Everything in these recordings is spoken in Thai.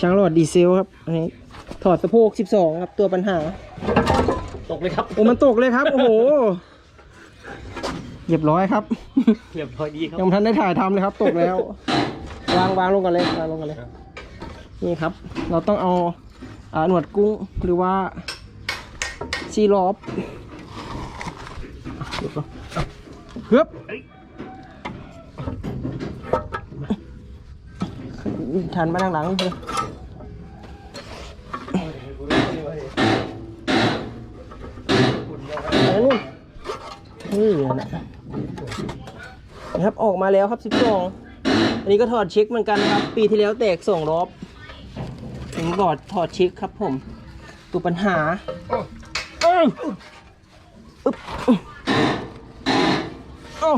ช่างหลอดดีเซลครับอันนี้ถอดสะโพก 12 ครับ ตัวปัญหา ตกเลยครับ โอ้มันตกเลยครับ โอ้โหเรียบร้อยครับ เรียบร้อยดีครับ ยังไม่ทันได้ถ่ายทำเลยครับ ตกแล้ว วางวางลงกันเลยวางลงกันเลย นี่ครับ เราต้องเอาอ่าหนวดกุ้งหรือว่าซีรอบเฮือบ ทันมาทางหลังเลยไปนู่นนี่นะนะครับออกมาแล้วครับ 12 อันนี้ก็ถอดเช็คเหมือนกันนะครับ ปีที่แล้วแตกสองรอบผมบอดถอดเช็คครับผม ตัวปัญหาอ้ยอึ๊บเอ้า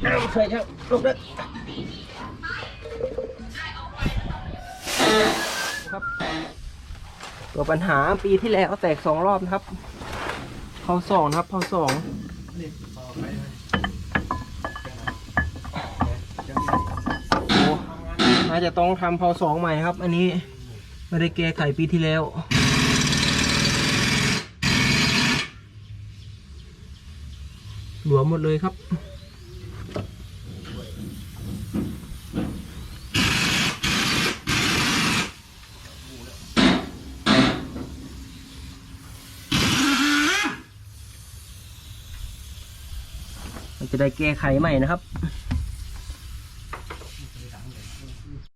เอาช่วยช่างลบด้ ครับตัวปัญหาปีที่แล้วแตกสองรอบนะครับเผาสองนะครับเผาสองน่าจะต้องทำพอสองใหม่ครับ อันนี้ไม่ได้แก้ไขปีที่แล้วหลวมหมดเลยครับ จะได้แก้ไขใหม่นะครับ